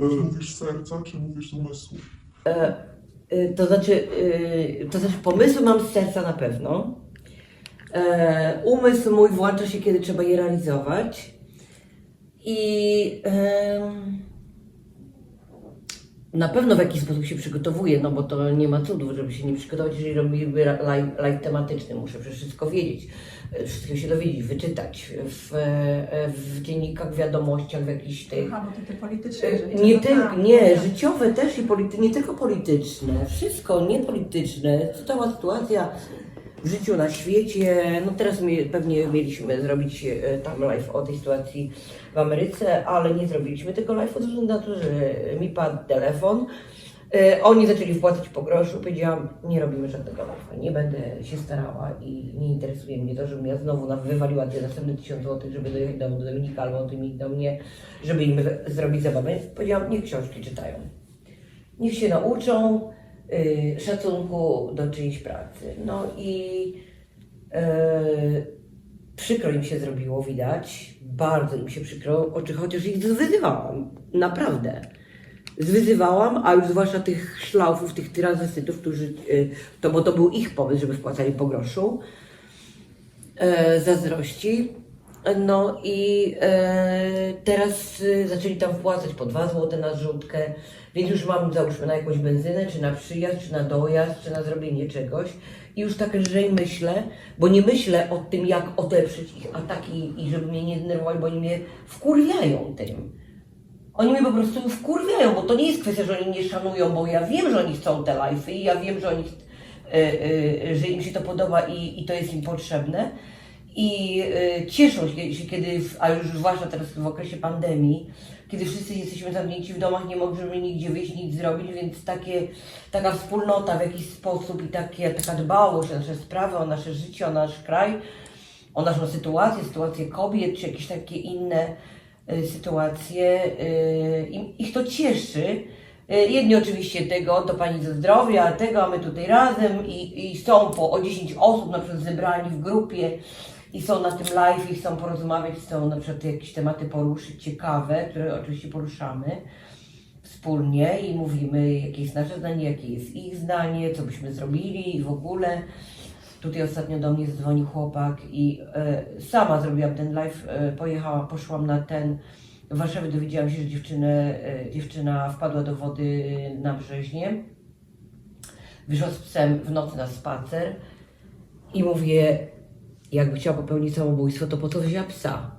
E. mówisz serca, czy mówisz umysłu? Y, To znaczy, y, to znaczy pomysły mam z serca na pewno. E, Umysł mój włącza się, kiedy trzeba je realizować. I na pewno w jakiś sposób się przygotowuję, no bo to nie ma cudów, żeby się nie przygotować, jeżeli robimy live, live tematyczny. Muszę przecież wszystko wiedzieć, e, wszystko się dowiedzieć, wyczytać w, e, w dziennikach, wiadomościach, w jakichś tych Aha, bo to te polityczne rzeczy. nie no tylko, tak, nie, życiowe też i polity, nie tylko polityczne, wszystko niepolityczne, cała sytuacja w życiu na świecie, no teraz pewnie mieliśmy zrobić e, tam live o tej sytuacji w Ameryce, ale nie zrobiliśmy tego live ze względu na to, że mi padł telefon, E, Oni zaczęli wpłacać po groszu, powiedziałam, nie robimy żadnego live'a, nie będę się starała i nie interesuje mnie to, żebym ja znowu wywaliła te następne tysiąc złotych, żeby dojechać do, do Dominika albo Dominik do mnie, żeby im zrobić zabawę. Powiedziałam, niech książki czytają. Niech się nauczą szacunku do czyjejś pracy. No i e, przykro im się zrobiło, widać, bardzo im się przykro, oczy, chociaż ich zwyzywałam, naprawdę zwyzywałam, a już zwłaszcza tych szlaufów, tych tranzystytów, którzy, y, to, bo to był ich pomysł, żeby wpłacali po groszu, e, zazdrości. No i e, teraz y, zaczęli tam wpłacać po 2 zł na zrzutkę, więc już mam załóżmy na jakąś benzynę, czy na przyjazd, czy na dojazd, czy na zrobienie czegoś. I już tak lżej myślę, bo nie myślę o tym, jak odeprzeć ich ataki i żeby mnie nie denerwować, bo oni mnie wkurwiają tym. Oni mnie po prostu wkurwiają, bo to nie jest kwestia, że oni mnie szanują, bo ja wiem, że oni chcą te live'y i ja wiem, że oni, e, e, że im się to podoba i, i to jest im potrzebne. I e, cieszą się, kiedy, a już zwłaszcza teraz w okresie pandemii, kiedy wszyscy jesteśmy zamknięci w domach, nie możemy nigdzie wyjść, nic zrobić, więc takie, taka wspólnota w jakiś sposób i takie, taka dbałość o nasze sprawy, o nasze życie, o nasz kraj, o naszą sytuację, sytuację kobiet, czy jakieś takie inne y, sytuacje. y, Ich to cieszy. Y, Jedni oczywiście tego, to pani ze zdrowia, tego, a my tutaj razem i, i są po o 10 osób na przykład zebrani w grupie i są na tym live i chcą porozmawiać, chcą na przykład jakieś tematy poruszyć ciekawe, które oczywiście poruszamy wspólnie i mówimy, jakie jest nasze zdanie, jakie jest ich zdanie, co byśmy zrobili i w ogóle. Tutaj ostatnio do mnie zadzwonił chłopak i e, sama zrobiłam ten live, e, pojechałam, poszłam na ten, w Warszawie dowiedziałam się, że dziewczynę, e, dziewczyna wpadła do wody na Brzeźnie, wyszła z psem w nocy na spacer i mówię, jakby chciała popełnić samobójstwo, to po co wzięła psa?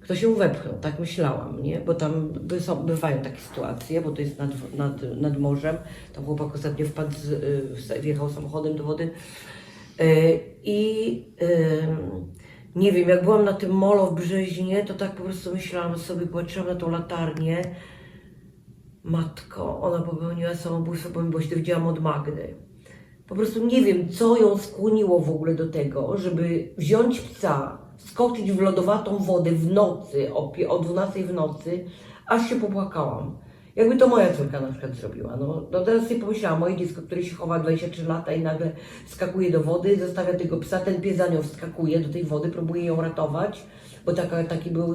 Kto się wepchnął, tak myślałam, nie? Bo tam by są, bywają takie sytuacje, bo to jest nad, nad, nad morzem. Tam chłopak ostatnio wpadł, z, y, wjechał samochodem do wody. Y, I ym, nie wiem, jak byłam na tym molo w Brzeźnie, to tak po prostu myślałam sobie, patrzyłam na tą latarnię. Matko, ona popełniła samobójstwo, bo dowiedziałam od Magdy. Po prostu nie wiem, co ją skłoniło w ogóle do tego, żeby wziąć psa, skoczyć w lodowatą wodę w nocy, o, pie- o 12 w nocy, aż się popłakałam. Jakby to moja córka na przykład zrobiła. No, no teraz sobie pomyślałam, moje dziecko, które się chowa 23 lata i nagle skakuje do wody, zostawia tego psa, ten pies za nią wskakuje do tej wody, próbuje ją ratować, bo taka, taki był,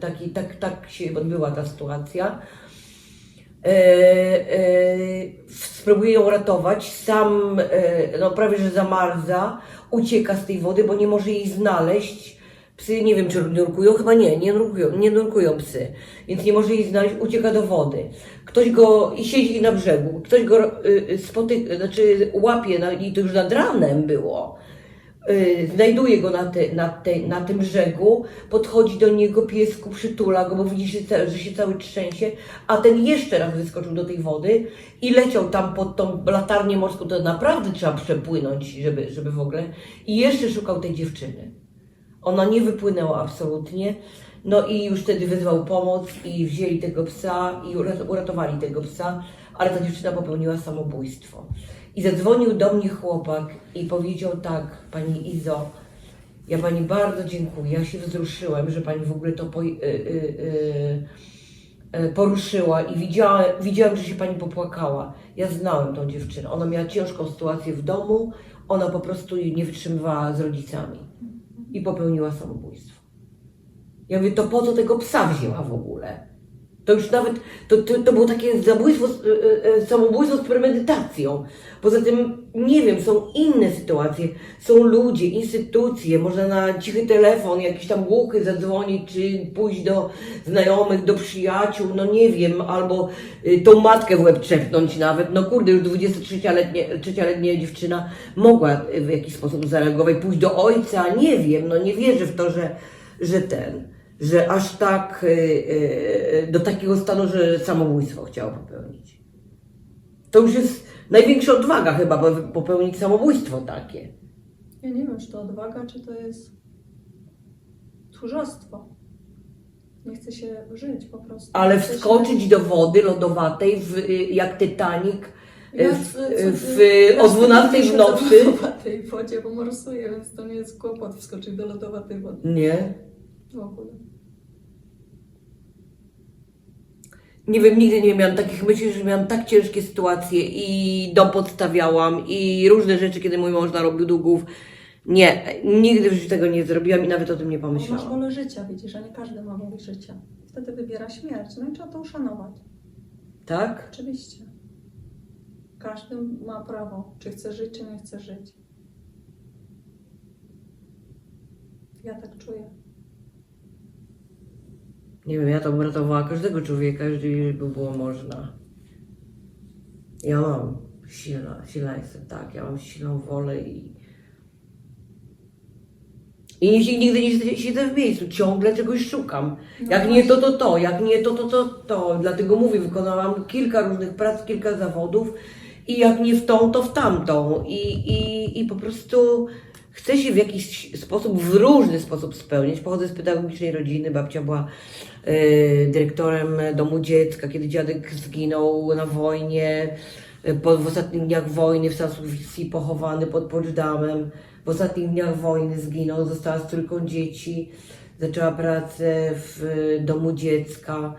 taki, tak, tak się odbyła ta sytuacja spróbuje ją ratować, sam e, no, prawie że zamarza, ucieka z tej wody, bo nie może jej znaleźć. Psy nie wiem, czy nurkują, chyba nie, nie nurkują, nie nurkują psy, więc nie może jej znaleźć, ucieka do wody. Ktoś go i siedzi na brzegu, ktoś go y, spotyka, znaczy łapie, na, i to już nad ranem było. Y, znajduje go na, te, na, te, na tym brzegu, podchodzi do niego, piesku przytula go, bo widzi, że, że się cały trzęsie, a ten jeszcze raz wyskoczył do tej wody i leciał tam pod tą latarnię morską, to naprawdę trzeba przepłynąć, żeby, żeby w ogóle, i jeszcze szukał tej dziewczyny. Ona nie wypłynęła absolutnie, no i już wtedy wezwał pomoc i wzięli tego psa i urat- uratowali tego psa, ale ta dziewczyna popełniła samobójstwo. I zadzwonił do mnie chłopak i powiedział tak, pani Izo, ja pani bardzo dziękuję, ja się wzruszyłem, że pani w ogóle to po, y, y, y, y, poruszyła i widziałem, widziałem, że się pani popłakała. Ja znałem tą dziewczynę, ona miała ciężką sytuację w domu, ona po prostu nie wytrzymywała z rodzicami i popełniła samobójstwo. Ja mówię, to po co tego psa wzięła w ogóle? To już nawet, to, to, to było takie zabójstwo, z- e, e, samobójstwo z premedytacją. Poza tym, nie wiem, są inne sytuacje. Są ludzie, instytucje, można na cichy telefon, jakiś tam głuchy zadzwonić, czy pójść do znajomych, do przyjaciół, no nie wiem, albo y, tą matkę w łeb trzepnąć nawet. No kurde, już 23-letnia 3-letnia dziewczyna mogła w jakiś sposób zareagować, pójść do ojca, nie wiem, no nie wierzę w to, że, że ten, że aż tak y, y, do takiego stanu, że samobójstwo chciała popełnić. To już jest największa odwaga chyba, bo popełnić samobójstwo takie. Ja nie wiem, czy to odwaga, czy to jest tchórzostwo. Nie chce się żyć po prostu. Ale Chce się- wskoczyć do wody lodowatej, w, y, jak Titanic, Ja w- w- ja o 12 w nocy. Do lodowatej wodzie, bo morsuję, więc to nie jest kłopot wskoczyć do lodowatej wody. nie? W ogóle. Nie wiem, nigdy nie miałam takich myśli, że miałam tak ciężkie sytuacje i dom podstawiałam i różne rzeczy, kiedy mój mąż narobił długów. Nie, nigdy w życiu tego nie zrobiłam i nawet o tym nie masz pomyślałam. wolę życia, widzisz, że nie każdy ma wolę życia. Wtedy wybiera śmierć, no i trzeba to uszanować. Tak? Oczywiście. Każdy ma prawo, czy chce żyć, czy nie chce żyć. Ja tak czuję. Nie wiem, ja to bym ratowała każdego człowieka, jeżeli by było można. Ja mam silna, silna jestem, tak, ja mam silną wolę i... I nigdy nie siedzę- siedzę w miejscu, ciągle czegoś szukam. No Jak nie to, to to, jak nie to, to, to, to. Dlatego mówię, wykonałam kilka różnych prac, kilka zawodów i jak nie w tą, to w tamtą. I, i, i po prostu chcę się w jakiś sposób, w różny sposób spełnić. Pochodzę z pedagogicznej rodziny, babcia była e, dyrektorem domu dziecka, kiedy dziadek zginął na wojnie, e, po, w ostatnich dniach wojny w Sanssouci pochowany pod Poczdamem. W ostatnich dniach wojny zginął, została z trójką dzieci. Zaczęła pracę w domu dziecka,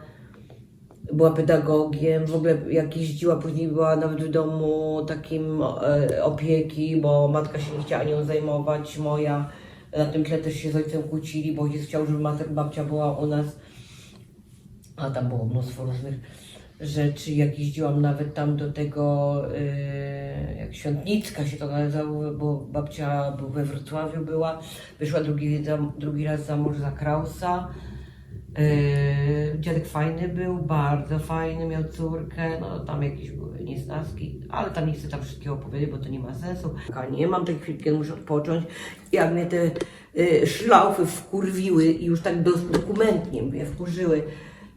była pedagogiem, w ogóle jak jeździła, później była nawet w domu takim e, opieki, bo matka się nie chciała nią zajmować, moja. Na tym tle też się z ojcem kłócili, bo ojciec chciał, żeby matka, babcia była u nas. A tam było mnóstwo różnych rzeczy. Jak jeździłam nawet tam do tego, yy, jak Świątnicka się to nazywało, bo babcia we Wrocławiu była, wyszła drugi, drugi raz za mąż za Krausa. Yy, dziadek fajny był, bardzo fajny, miał córkę, no tam jakieś były niesnaski, ale tam nie chcę tam wszystkiego opowiedzieć, bo to nie ma sensu. Nie mam tej chwili, kiedy muszę odpocząć. Jak mnie te y, szlaufy wkurwiły i już tak do, dokumentnie mnie wkurzyły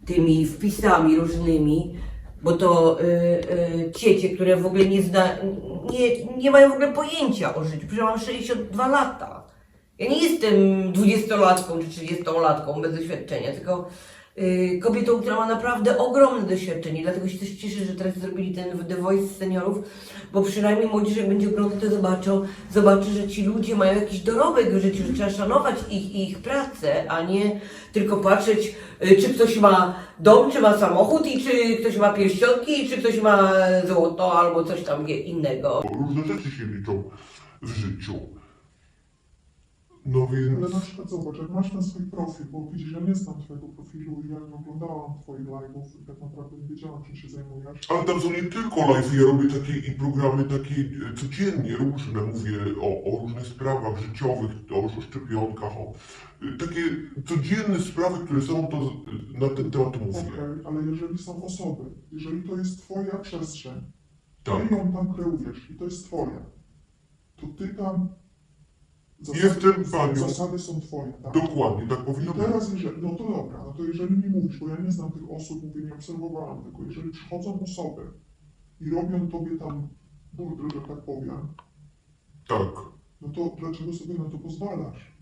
tymi wpisami różnymi, bo to y, y, ciecie, które w ogóle nie, zna, nie, nie mają w ogóle pojęcia o życiu. Przecież mam 62 lata. Ja nie jestem dwudziestolatką czy trzydziestolatką bez doświadczenia, tylko y, kobietą, która ma naprawdę ogromne doświadczenie. Dlatego się też cieszę, że teraz zrobili ten The Voice seniorów, bo przynajmniej młodzież jak będzie oglądać, to zobaczą, zobaczy, że ci ludzie mają jakiś dorobek w życiu, że trzeba szanować ich, ich pracę, a nie tylko patrzeć, y, czy ktoś ma dom, czy ma samochód i czy ktoś ma pierścionki, czy ktoś ma złoto albo coś tam innego. Różne rzeczy się liczą w życiu. No Ale więc... na przykład zobacz, jak masz ten swój profil, bo widzisz, ja nie znam twojego profilu i ja nie oglądałam twoich live'ów i tak naprawdę nie wiedziałam, czym się zajmujesz. Ale tam są nie tylko live, ja robię takie i programy takie e, codziennie różne, mówię o, o różnych sprawach życiowych, o, szczepionkach, o e, takie codzienne sprawy, które są, to z- na ten temat Okej, mówię. ale jeżeli są osoby, jeżeli to jest twoja przestrzeń, Tak. ty ją tam kreujesz i to jest twoja, to ty tam... Jestem panią. Zasady są twoje, tak? Dokładnie, tak I powinno być. teraz, jeżeli, no to dobra, no to jeżeli mi mówisz, bo ja nie znam tych osób, mówię, nie obserwowałam tego, jeżeli przychodzą osoby i robią tobie tam burdel, że tak powiem, Tak. no to dlaczego sobie na to pozwalasz?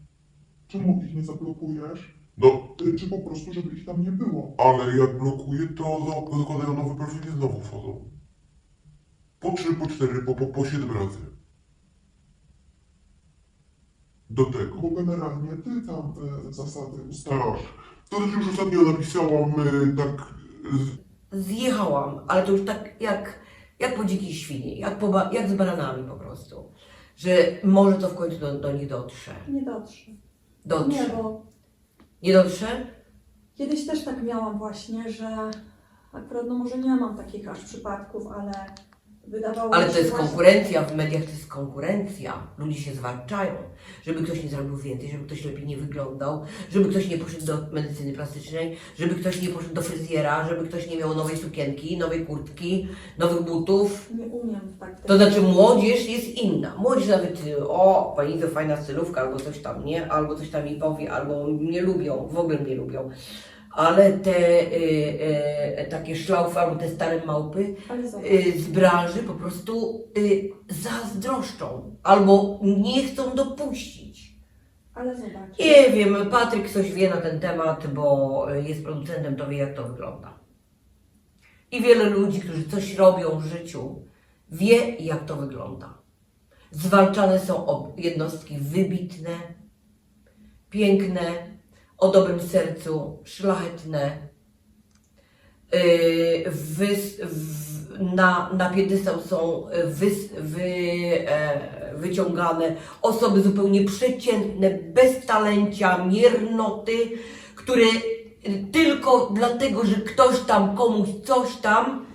Czemu ich nie zablokujesz? No, Y, Czy po prostu, żeby ich tam nie było? ale jak blokuję, to za- zakładają nowy profil i znowu wchodzą. Po trzy, po cztery, po, po, po siedem razy. Do tego. Bo generalnie ty tam e, zasady ustalasz. To też już ostatnio napisałam e, tak zjechałam, ale to już tak jak, jak po dzikiej świni, jak, po, ba- jak z baranami po prostu. Że może to w końcu do, do nich dotrze. Nie dotrze. Dotrze. Nie, bo Nie dotrze? Kiedyś też tak miałam właśnie, że akurat no może nie mam takich aż przypadków, ale wydawało Ale to jest konkurencja, w mediach to jest konkurencja. Ludzie się zwalczają, żeby ktoś nie zrobił więcej, żeby ktoś lepiej nie wyglądał, żeby ktoś nie poszedł do medycyny plastycznej, żeby ktoś nie poszedł do fryzjera, żeby ktoś nie miał nowej sukienki, nowej kurtki, nowych butów. Nie umiem tak To znaczy młodzież jest inna. Młodzież nawet, o, pani to fajna stylówka, albo coś tam, nie? Albo coś tam mi powie, albo mnie lubią, w ogóle mnie lubią. Ale te y, y, takie szlaufy, albo te stare małpy, y, z branży po prostu y, zazdroszczą albo nie chcą dopuścić. ale zobacz. Nie wiem, Patryk coś wie na ten temat, bo jest producentem, to wie jak to wygląda. I wiele ludzi, którzy coś robią w życiu, wie jak to wygląda. Zwalczane są jednostki wybitne, piękne, o dobrym sercu, szlachetne, Yy, wys, w, na, na piedestał są wys, wy, e, wyciągane osoby zupełnie przeciętne, bez talencia, miernoty, które tylko dlatego, że ktoś tam komuś coś tam,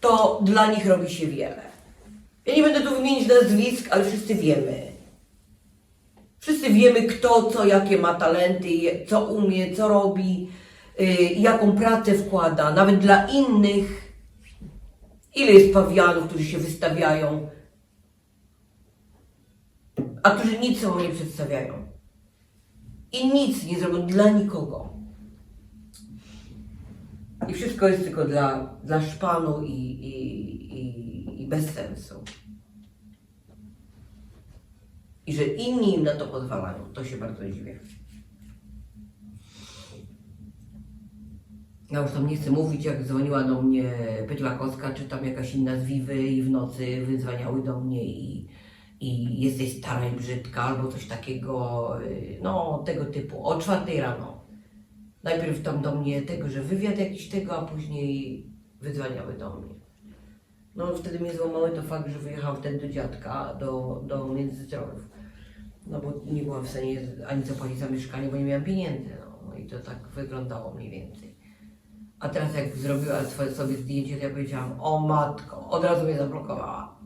to dla nich robi się wiele. Ja nie będę tu wymienić nazwisk, ale wszyscy wiemy. Wszyscy wiemy, kto co, jakie ma talenty, co umie, co robi, y, jaką pracę wkłada, nawet dla innych. Ile jest pawianów, którzy się wystawiają, a którzy nic sobą nie przedstawiają. I nic nie zrobią dla nikogo. I wszystko jest tylko dla, dla szpanu i, i, i, i bez sensu. I że inni im na to pozwalają, to się bardzo dziwię. Ja już tam nie chcę mówić, jak dzwoniła do mnie Pytłakowska, czy tam jakaś inna z Wiwy i w nocy wydzwaniały do mnie i, i jesteś stara i brzydka, albo coś takiego, y, no tego typu, o czwartej rano. Najpierw tam do mnie tego, że wywiad jakiś tego, a później wydzwaniały do mnie. No wtedy mnie złamały to fakt, że wyjechałam wtedy do dziadka, do, do Międzyzdrojów. No bo nie byłam w stanie ani zapłacić za mieszkanie, bo nie miałam pieniędzy. No, no i to tak wyglądało mniej więcej. A teraz jak zrobiła swoje sobie zdjęcie, to ja powiedziałam, o matko, od razu mnie zablokowała.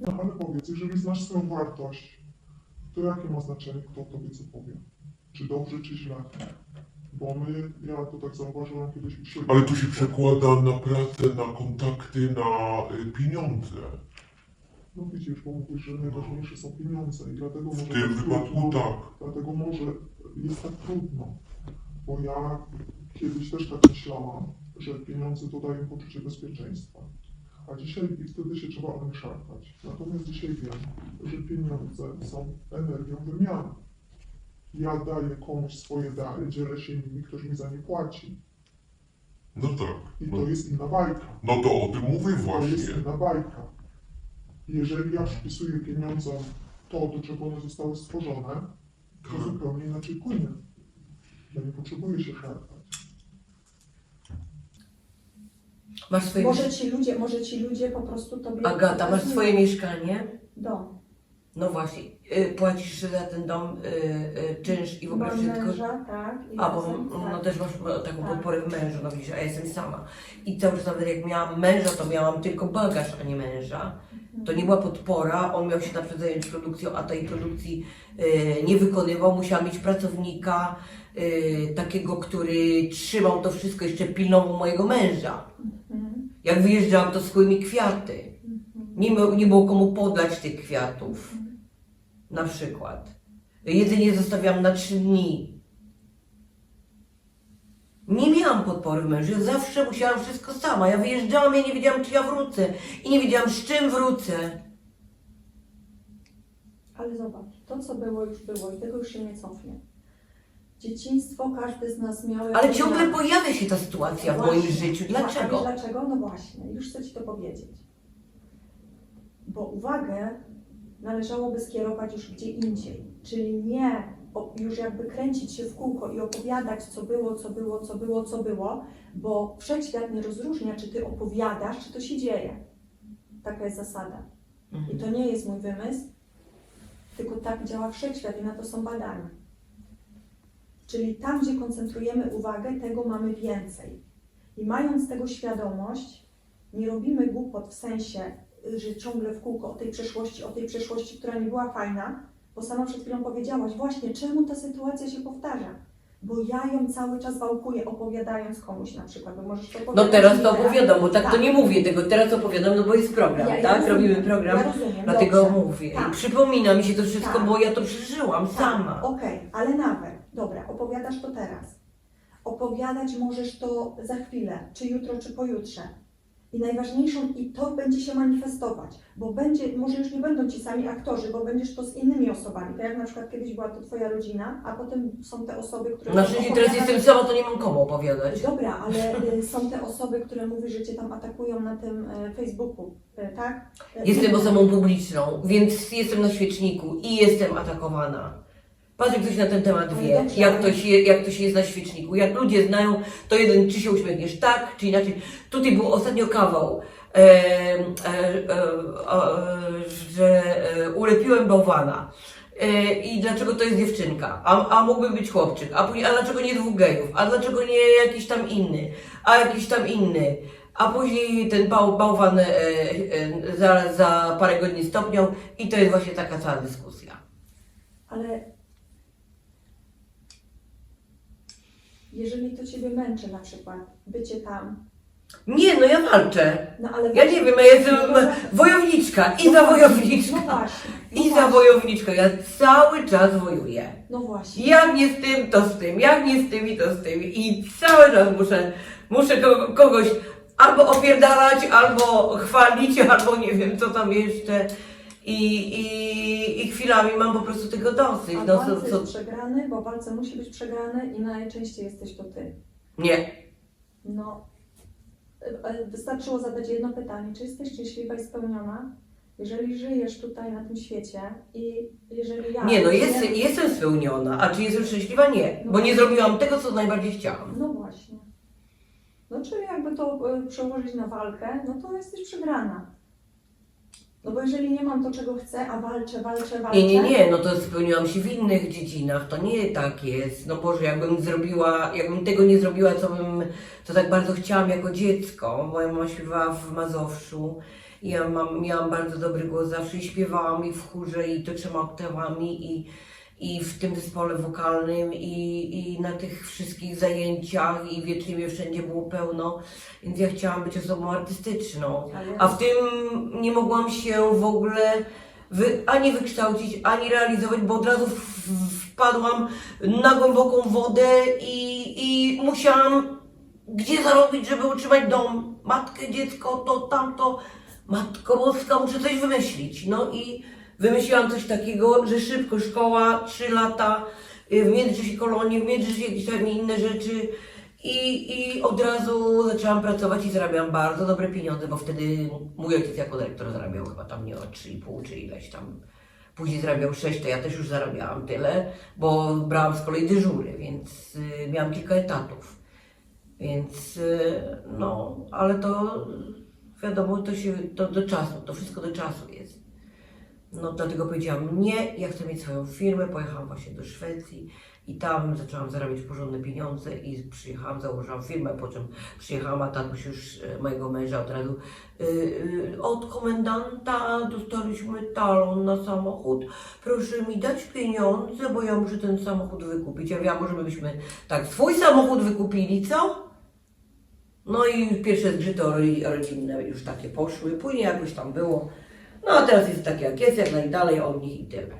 No ale powiedz, jeżeli znasz swoją wartość, to jakie ma znaczenie, kto tobie co powie? Czy dobrze, czy źle? Bo my, ja to tak zauważyłam kiedyś u siebie. Ale to się przekłada na pracę, na kontakty, na y, pieniądze. No widzisz, bo mówisz, że najważniejsze są pieniądze i dlatego może W tym tak wypadku trudno, tak. dlatego może jest tak trudno. Bo ja kiedyś też tak myślałam, że pieniądze to dają poczucie bezpieczeństwa. A dzisiaj i wtedy się trzeba o nie szarpać. Natomiast dzisiaj wiem, że pieniądze są energią wymiany. Ja daję komuś swoje dary, dzielę się nimi, ktoś mi za nie płaci. No tak. I No, to jest inna bajka. no to o tym mówię To jest właśnie. inna bajka. Jeżeli ja przypisuję pieniądzom to, do czego one zostały stworzone, to zupełnie inaczej płynie. Ja nie potrzebuję się szarpać. Masz swoje Może ci ludzie, może ci ludzie po prostu tobie... Agata, masz swoje mieszkanie? Dom. No właśnie, płacisz za ten dom y, y, czynsz i w ogóle Mam wszystko. męża, tak. i A, bo razem, no tak. też masz taką Tak. podporę w mężu, no widzisz, a ja jestem sama. I cały czas nawet jak miałam męża, to miałam tylko bagaż, a nie męża. To nie była podpora, on miał się na przykład zająć produkcją, a tej produkcji y, nie wykonywał. Musiałam mieć pracownika, y, takiego, który trzymał to wszystko, jeszcze pilnował mojego męża. Mhm. Jak wyjeżdżałam, to schły mi kwiaty. Nie, miał, nie było komu podlać tych kwiatów. Na przykład. Jedzenie zostawiałam na trzy dni. Nie miałam podpory męża, ja zawsze musiałam wszystko sama. Ja wyjeżdżałam, ja nie wiedziałam, czy ja wrócę. I nie wiedziałam, z czym wrócę. Ale zobacz, to co było już było i tego już się nie cofnie. Dzieciństwo każdy z nas miał... Ale jakieś ciągle na- pojawia się ta sytuacja w Właśnie. moim życiu. A Dlaczego? dlaczego? No właśnie, już chcę Ci to powiedzieć. Bo uwagę należałoby skierować już gdzie indziej. Czyli nie już jakby kręcić się w kółko i opowiadać, co było, co było, co było, co było, bo wszechświat nie rozróżnia, czy Ty opowiadasz, czy to się dzieje. Taka jest zasada. I Mhm. to nie jest mój wymysł, tylko tak działa wszechświat i na to są badania. Czyli tam, gdzie koncentrujemy uwagę, tego mamy więcej. I mając tego świadomość, nie robimy głupot w sensie, że ciągle w kółko o tej przeszłości, o tej przeszłości, która nie była fajna, bo sama przed chwilą powiedziałaś, właśnie czemu ta sytuacja się powtarza? Bo ja ją cały czas wałkuję, opowiadając komuś na przykład, bo możesz to No teraz to opowiadam, bo tak, to Tak. nie mówię tego, teraz opowiadam, no bo jest program, Ja- ja tak? rozumiem, Robimy program, ja rozumiem, dlatego dobrze. mówię. I Tak. przypomina mi się to wszystko, Tak. bo ja to przeżyłam sama. Tak, Okej, ale nawet, dobra, opowiadasz to teraz. Opowiadać możesz to za chwilę, czy jutro, czy pojutrze. I najważniejszą, i to będzie się manifestować, bo będzie, może już nie będą ci sami aktorzy, bo będziesz to z innymi osobami. Tak jak na przykład kiedyś była to twoja rodzina, a potem są te osoby, które. Na szczęście teraz opowiadają- jestem sama, to nie mam komu opowiadać. Dobra, ale y, są te osoby, które mówisz, że cię tam atakują na tym y, Facebooku, y, tak? Y, Jestem osobą publiczną, więc jestem na świeczniku i jestem atakowana. Patryk coś na ten temat wie, dobrze, jak ale- to, się, jak to się jest na świeczniku. Jak ludzie znają, to jeden, czy się uśmiechniesz tak, czy inaczej. Tutaj był ostatnio kawał, e, e, e, e, że ulepiłem bałwana. E, I dlaczego to jest dziewczynka? A, a mógłby być chłopczyk. A, później, a dlaczego nie dwóch gejów? A dlaczego nie jakiś tam inny? A jakiś tam inny? A później ten bał, bałwan e, e, za, za parę godzin stopniał i to jest właśnie taka cała dyskusja. Ale jeżeli to Ciebie męczy na przykład, bycie tam, Nie, no ja walczę. no ale... Ja nie wiem, ja jestem No dobra. wojowniczka i No za właśnie, wojowniczka. No właśnie. No I za właśnie, wojowniczkę. Ja cały czas wojuję. No właśnie. Jak nie z tym, to z tym. Jak nie z tym, i to z tym. I cały czas muszę, muszę ko- kogoś albo opierdalać, albo chwalić, albo nie wiem, co tam jeszcze. I, i, i chwilami mam po prostu tego dosyć. A No, co, co, jest przegrany, bo walce musi być przegrany i najczęściej jesteś to Ty. nie. No, e, e, wystarczyło zadać jedno pytanie. Czy jesteś szczęśliwa i spełniona? Jeżeli żyjesz tutaj na tym świecie i jeżeli ja... Nie, no jest, jestem spełniona. A czy jestem szczęśliwa? Nie. Bo nie zrobiłam tego, co najbardziej chciałam. No właśnie. No czyli jakby to e, przełożyć na walkę, no to jesteś przegrana. No bo jeżeli nie mam to, czego chcę, a walczę, walczę, walczę... Nie, nie, nie, no to spełniłam się w innych dziedzinach, to nie tak jest. No Boże, jakbym zrobiła, jakbym tego nie zrobiła, co bym, co tak bardzo chciałam jako dziecko. Moja mama śpiewała w Mazowszu i ja mam, miałam bardzo dobry głos zawsze i śpiewałam i w chórze i to trzema oktawami i, i w tym zespole wokalnym i, i na tych wszystkich zajęciach i wiecznie mnie wszędzie było pełno, więc ja chciałam być osobą artystyczną. A w tym nie mogłam się w ogóle wy, ani wykształcić, ani realizować, bo od razu wpadłam na głęboką wodę i, i musiałam gdzie zarobić, żeby utrzymać dom, matkę, dziecko, to, tamto. Matko Boska, muszę coś wymyślić. No i wymyśliłam coś takiego, że szybko szkoła, trzy lata, y, w międzyczasie kolonie, w międzyczasie jakieś tam inne rzeczy. I, I od razu zaczęłam pracować i zarabiałam bardzo dobre pieniądze, bo wtedy mój ojciec jako dyrektor zarabiał chyba tam nie o 3,5 czy ileś tam. Później zarabiał 6, to ja też już zarabiałam tyle, bo brałam z kolei dyżury, więc y, miałam kilka etatów. Więc y, no, ale to wiadomo, to się to do czasu, to wszystko do czasu jest. No dlatego powiedziałam nie, ja chcę mieć swoją firmę, pojechałam właśnie do Szwecji i tam zaczęłam zarabiać porządne pieniądze i przyjechałam, założyłam firmę, po czym przyjechałam, a tatuś już e, mojego męża od razu y, y, od komendanta dostaliśmy talon na samochód, proszę mi dać pieniądze, bo ja muszę ten samochód wykupić. Ja wiem, może my byśmy tak swój samochód wykupili, co? No i pierwsze zgrzyty ro- rodzinne już takie poszły, później jakoś tam było. No a teraz jest tak jak jest, jak najdalej od nich i tyle.